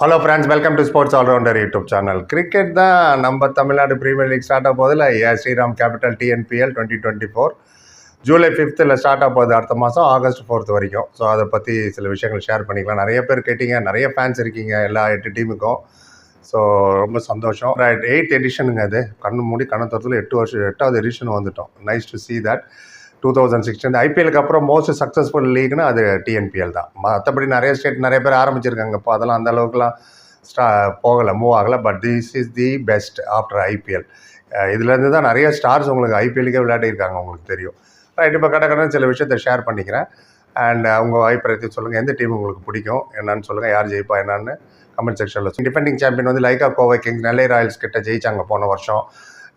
Hello friends welcome to sports allrounder YouTube channel cricket தான் நம்ம Tamil Nadu premier league start ஆக போதில் ஏ Shriram capital TNPL twenty twenty four July ஃபிஃப்த்தில் start ஆக போகுது அடுத்த மாதம் ஆகஸ்ட் ஃபோர்த் வரைக்கும். ஸோ அதை பற்றி சில விஷயங்கள் ஷேர் பண்ணிக்கலாம். நிறைய பேர் கேட்டீங்க நிறைய ஃபேன்ஸ் இருக்கீங்க எல்லா எட்டு டீமுக்கும் ஸோ ரொம்ப சந்தோஷம். ரைட் எயிட் எடிஷனுங்க அது. கண்ணு மூடி கண்ணத்தரத்தில் எட்டு வருஷம் எட்டாவது எடிஷன் வந்துட்டோம். Nice to see that two thousand sixteen ஐபிஎலுக்கு அப்புறம் மோஸ்ட் சக்ஸஸ்ஃபுல் லீக்னா அது டிஎன்பிஎல் தான். மற்றபடி நிறைய ஸ்டேட் நிறைய பேர் ஆரம்பிச்சிருக்காங்க. இப்போ அதெல்லாம் அந்த அளவுக்குலாம் ஸ்டா போகலை மூவ் ஆகலை. But this is the best after IPL இதுலேருந்து தான் நிறைய ஸ்டார்ஸ் உங்களுக்கு ஐபிஎலுக்கே விளையாடிருக்காங்க உங்களுக்கு தெரியும். ரைட் இப்போ கடை கடை சில விஷயத்தை ஷேர் பண்ணிக்கிறேன். அண்ட் உங்கள் அபிப்பிராயத்தை சொல்லுங்கள் எந்த டீம் உங்களுக்கு பிடிக்கும்? என்னன்னு சொல்லுங்கள் யார் ஜெயிப்பா என்னன்னு கமெண்ட் செக்ஷனில் டிஃபெண்டிங் சாம்பியன் வந்து லைக்கா கோவை கிங்ஸ் நெல்லை ராயல்ஸ் கிட்ட ஜெயிச்சாங்க போன வருஷம்.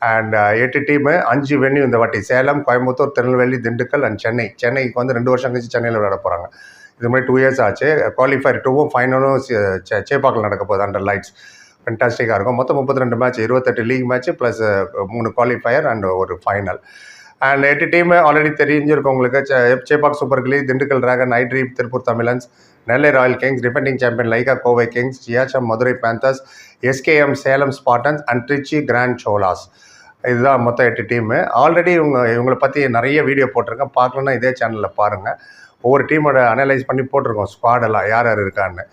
அண்ட் எட்டு டீமு அஞ்சு வென்யூ இந்த வாட்டி. சேலம் கோயம்புத்தூர் திருநெல்வேலி திண்டுக்கல் அண்ட் சென்னை. சென்னைக்கு வந்து ரெண்டு வருஷம் கழிச்சு சென்னையில் விளையாட போகிறாங்க இது மாதிரி டூ இயர்ஸ் ஆச்சு. குவாலிஃபயர் டூவும் ஃபைனலும் சேப்பாக்கில் நடக்க போகுது அண்டர் லைட்ஸ் ஃபென்டாஸ்டிக்காக இருக்கும். மொத்தம் முப்பத்தி ரெண்டு மேட்ச் இருபத்தெட்டு லீக் மேட்ச் ப்ளஸ் மூணு குவாலிஃபயர் அண்ட் ஒரு ஃபைனல் அண்ட் எட்டு டீம் ஆல்ரெடி தெரிஞ்சிருக்கும் உங்களுக்கு சே- சேப்பாக் சூப்பர் கிளி Dindigul dragon ஐட்ரி Tiruppur Tamizhans Nellai royal kings defending champion Lyca Kovai kings ஜியாச்சம் Madurai panthers SKM Salem spartans and Trichy grand Cholas இதுதான் மொத்தம் எட்டு டீமு ஆல்ரெடி இவங்க இவங்களை பற்றி நிறைய வீடியோ போட்டிருக்கேன். பார்க்கலன்னா இதே சேனலில் பாருங்கள் ஒவ்வொரு டீமோட அனலைஸ் பண்ணி போட்டிருக்கோம். ஸ்குவாடெல்லாம் யார் யார் இருக்கான்னு.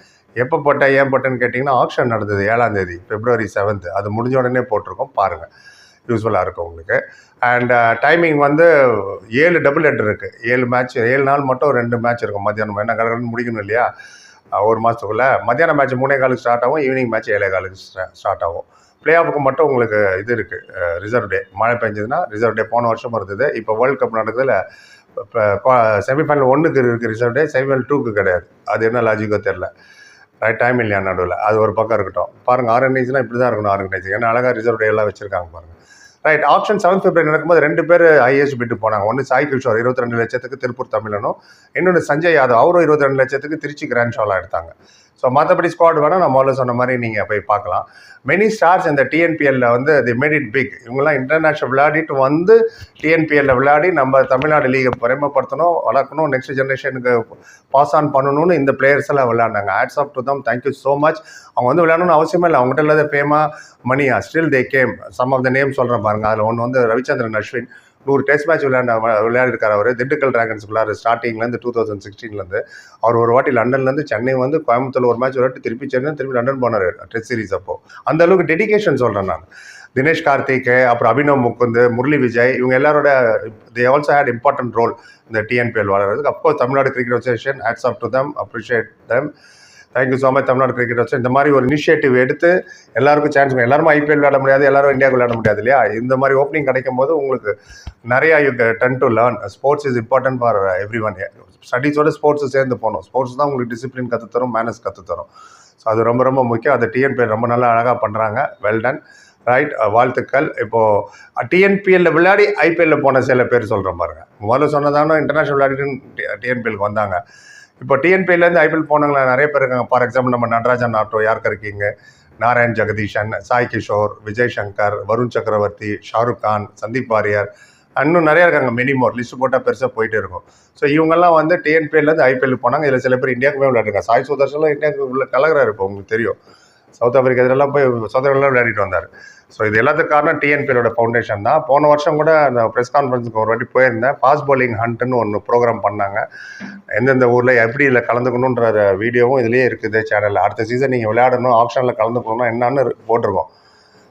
எப்போ போட்ட ஏன் போட்டேன்னு கேட்டிங்கன்னா ஆப்ஷன் நடந்தது ஏழாம் தேதி பிப்ரவரி செவன்த் அது முடிஞ்ச உடனே போட்டிருக்கோம். பாருங்கள் யூஸ்ஃபுல்லாக இருக்கும் உங்களுக்கு. அண்ட் டைமிங் uh, வந்து ஏழு டபுள் ஹெட் இருக்குது ஏழு மேட்ச் ஏழு நாள் மட்டும் ரெண்டு மேட்ச் இருக்கும். மத்தியானம் என்ன கடற்கடன் முடிக்கணும் இல்லையா? ஒரு மாதத்துக்குள்ளே மத்தியானம் மேட்ச் மூணே காலுக்கு ஸ்டார்ட் ஆகும். ஈவினிங் மேட்ச் ஏழே காலுக்கு ஸ்டார்ட் ஆகும். பிளே ஆஃபுக்கு மட்டும் உங்களுக்கு இது இருக்குது ரிசர்வ் டே மழை பெஞ்சதுன்னா ரிசர்வ் டே போன வருஷம் இருந்தது. இப்போ வேர்ல்ட் கப் நடக்குதுல இப்போ செமிஃபைனல் ஒன்றுக்கு இருக்குது ரிசர்வ் டே செமிஃபைனல் டூக்கு கிடையாது. அது என்ன லாஜிக்கோ தெரில ரைட் டைம் இல்லையா நடுவில். அது ஒரு பக்கம் இருக்கட்டும். பாருங்கள் ஆர்கனைஸ்னால் இப்படி தான் இருக்கணும் ஆர்கனைஸ் ஏன்னா அழகாக ரிசர்வ் டே எல்லாம் வச்சுருக்காங்க பாருங்கள் ரைட் ஆப்ஷன் செவன்த் பிப்ரவரி நடக்கும்போது ரெண்டு பேர் ஐஏஎஸ் பிட்டு போனாங்க. ஒன்று சாய் கிஷோர் இருபத்தி ரெண்டு லட்சத்துக்கு திருப்பூர் தமிழனும் இன்னொன்று சஞ்சய் யாதவ். அவரும் இருபத்தி ரெண்டு லட்சத்துக்கு திருச்சி கிராண்ட் ஷாலாக எடுத்தாங்க. ஸோ மற்றபடி ஸ்குவாட் வேணால் நான் முதல்ல சொன்ன மாதிரி நீங்கள் போய் பார்க்கலாம். மெனி ஸ்டார்ஸ் இந்த டிஎன்பிஎல்ல வந்து தி மேட் இட் பிக் இவங்கெல்லாம் இன்டர்நேஷ்னல் விளையாடிட்டு வந்து டிஎன்பிஎல்ல விளையாடி நம்ம தமிழ்நாடு லீகை பெருமைப்படுத்தணும் வளர்க்கணும் நெக்ஸ்ட் ஜென்ரேஷனுக்கு பாஸ் ஆன் பண்ணணும்னு இந்த பிளேயர்ஸ் எல்லாம் விளையாண்டாங்க. Hats off to them thank you so much அவங்க வந்து விளையாடணும்னு அவசியமே இல்லை. அவங்ககிட்ட இல்லாத பேமா மணியா still they came some of the name சொல்கிறேன் பாருங்க. அதில் ஒன்று வந்து ரவிச்சந்திரன் அஸ்வின். நூறு டெஸ்ட் மேட்ச் விளையாண்ட விளையாடிருக்கார் அவர். திண்டுக்கல் டிராகன்ஸ்குள்ளார ஸ்டார்டிங்லேருந்து டூ தௌசண்ட் சிக்ஸ்டீன்லேருந்து அவர் ஒரு வாட்டி லண்டன்லேருந்து சென்னை வந்து கோயம்புத்தூர் ஒரு மேட்ச் விளையாட்டு திருப்பி சென்னை திருப்பி லண்டன் போனார் டெஸ்ட் சீரிஸ் அப்போ. அந்த அளவுக்கு டெடிகேஷன் சொல்கிறேன் நான். தினேஷ் கார்த்திக் அப்புறம் அபினவ் முகுந்த் முரளி விஜய் இவங்க எல்லாரோட they also had important role இந்த டிஎன்பிஎல் வளர்கிறதுக்கு of course Tamil Nadu cricket association hats off to them appreciate them thank you so much Tamil Nadu cricket வச்சு. இந்த மாதிரி ஒரு இனிஷியேட்டிவ் எடுத்து எல்லாருக்கும் சான்ஸ் எல்லாரும் ஐபிஎல் விளையாட முடியாது எல்லாரும் இந்தியாவுக்கு விளையாட முடியாது இல்லையா? இந்த மாதிரி ஓப்பனிங் கிடைக்கும் போது உங்களுக்கு நிறையா you done to learn sports is important for everyone ஸ்டடீஸோட sports சேர்ந்து போகணும். ஸ்போர்ட்ஸ் தான் உங்களுக்கு டிசிப்ளின் கற்றுத்தரும் மேனஸ் கற்றுத்தரும் ஸோ அது ரொம்ப ரொம்ப முக்கியம். அதை டிஎன்பிஎல் ரொம்ப நல்லா அழகாக பண்ணுறாங்க வெல் டன் ரைட் வாழ்த்துக்கள். இப்போது டிஎன்பிஎல்ல விளையாடி ஐபிஎல்ல போன சில பேர் சொல்கிறேன் பாருங்க. முதல்ல சொன்னதானோ இன்டர்நேஷனல் விளையாடிட்டு டிஎன்பிஎல்க்கு வந்தாங்க. இப்போ டிஎன்பிஎல்லேருந்து ஐபிஎல் போனவங்கள நிறைய பேர் இருக்காங்க. ஃபார் எக்ஸாம்பிள் நம்ம நடராஜன் ஆட்டோ யாருக்கு இருக்கீங்க? நாராயண் ஜெகதீஷன் சாய் கிஷோர் விஜய் சங்கர் வருண் சக்கரவர்த்தி ஷாருக் கான் சந்தீப் வாரியர் இன்னும் நிறைய இருக்காங்க. மினிமோர் லிஸ்ட் போட்டால் பெருசாக போயிட்டே இருக்கும். ஸோ இவங்கெல்லாம் வந்து டிஎன்பிஎல்லேருந்து ஐபிஎல் போனாங்க. இதில் சில பேர் இந்தியாவுக்குமே விளையாடுறாங்க. சாய் சுதர்ஷன்லாம் இந்தியாவுக்கு உள்ள கலகிறாரு இப்போ உங்களுக்கு தெரியும். சவுத் ஆப்பிரிக்கா இதெல்லாம் போய் சவுத் விளையாடிட்டு வந்தார். ஸோ இது எல்லாத்துக்கு காரணம் டிஎன்பியோட ஃபவுண்டேஷன் தான். போன வருஷம் கூட அந்த ப்ரெஸ் கான்ஃபரன்ஸுக்கு ஒரு வாட்டி போயிருந்தேன். ஃபாஸ்ட் போலிங் ஹண்ட்னு ஒன்று ப்ரோக்ராம் பண்ணாங்க. எந்தெந்த ஊரில் எப்படி இதில் கலந்துக்கணுன்ற வீடியோவும் இதுலேயே இருக்குது சேனலில் அடுத்த சீசன் நீங்கள் விளையாடணும் ஆப்ஷனில் கலந்துக்கணும்னா என்னன்னு போட்டிருக்கோம்.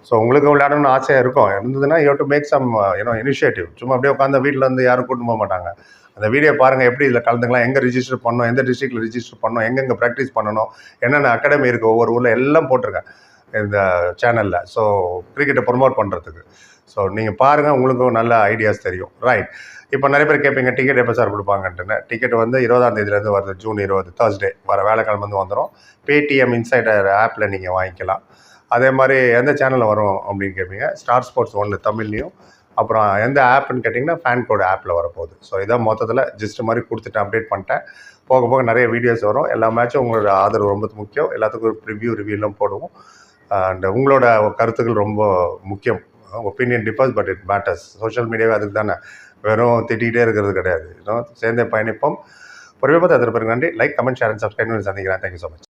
ஸோ உங்களுக்கு விளையாடணும்னு ஆசையாக இருக்கும். இருந்ததுன்னா you to make some you know initiative சும்மா அப்படியே உட்காந்து வீட்டில் இருந்து யாரும் கூட்டு போக மாட்டாங்க. அந்த வீடியோ பாருங்கள் எப்படி இதில் கலந்துக்கலாம் எங்கே ரிஜிஸ்டர் பண்ணணும் எந்த டிஸ்ட்ரிக்டில் ரிஜிஸ்டர் பண்ணணும் எங்கெங்கே ப்ராக்டிஸ் பண்ணணும் என்னென்ன அகாடமி இருக்குது ஒவ்வொரு ஊரில் எல்லாம் போட்டிருக்கேன். இந்த சேனலில் ஸோ கிரிக்கெட்டை ப்ரொமோட் பண்ணுறதுக்கு ஸோ நீங்கள் பாருங்கள் உங்களுக்கும் நல்ல ஐடியாஸ் தெரியும். ரைட் இப்போ நிறைய பேர் கேட்பீங்க டிக்கெட் எப்போ சார் கொடுப்பாங்கன்ட்டுன்னு? டிக்கெட் வந்து இருபதாம் தேதியிலேருந்து வருது ஜூன் இருபது தேர்ஸ்டே வர வேலைக்கிழமை வந்து வந்துடும் பேடிஎம் இன்சைடர் ஆப்பில் நீங்கள் வாங்கிக்கலாம். அதே மாதிரி எந்த சேனலில் வரும் அப்படின்னு கேட்பீங்க? ஸ்டார் ஸ்போர்ட்ஸ் ஒன்று தமிழ்லையும். அப்புறம் எந்த ஆப்னு கேட்டிங்கன்னா ஃபேன் கோட் ஆப்பில் வரப்போகுது. ஸோ இதான் மொத்தத்தில் ஜஸ்ட் மாதிரி கொடுத்துட்டு அப்டேட் பண்ணிட்டேன். போக போக நிறைய வீடியோஸ் வரும். எல்லா மேட்சும் உங்களோட ஆதரவு ரொம்ப முக்கியம். எல்லாத்துக்கும் ரிவ்யூ ரிவ்யூலாம் போடுவோம். அண்ட் உங்களோட கருத்துக்கள் ரொம்ப முக்கியம். Opinion differs but it matters social மீடியாவே அதுக்கு தானே. வெறும் திட்டிகிட்டே இருக்கிறது கிடையாது. சேர்ந்தே பயணிப்போம். பொறுமையாக பார்த்து அதற்கு பிறகு நன்றி. Like comment share and subscribe சந்திக்கிறேன். Thank you so much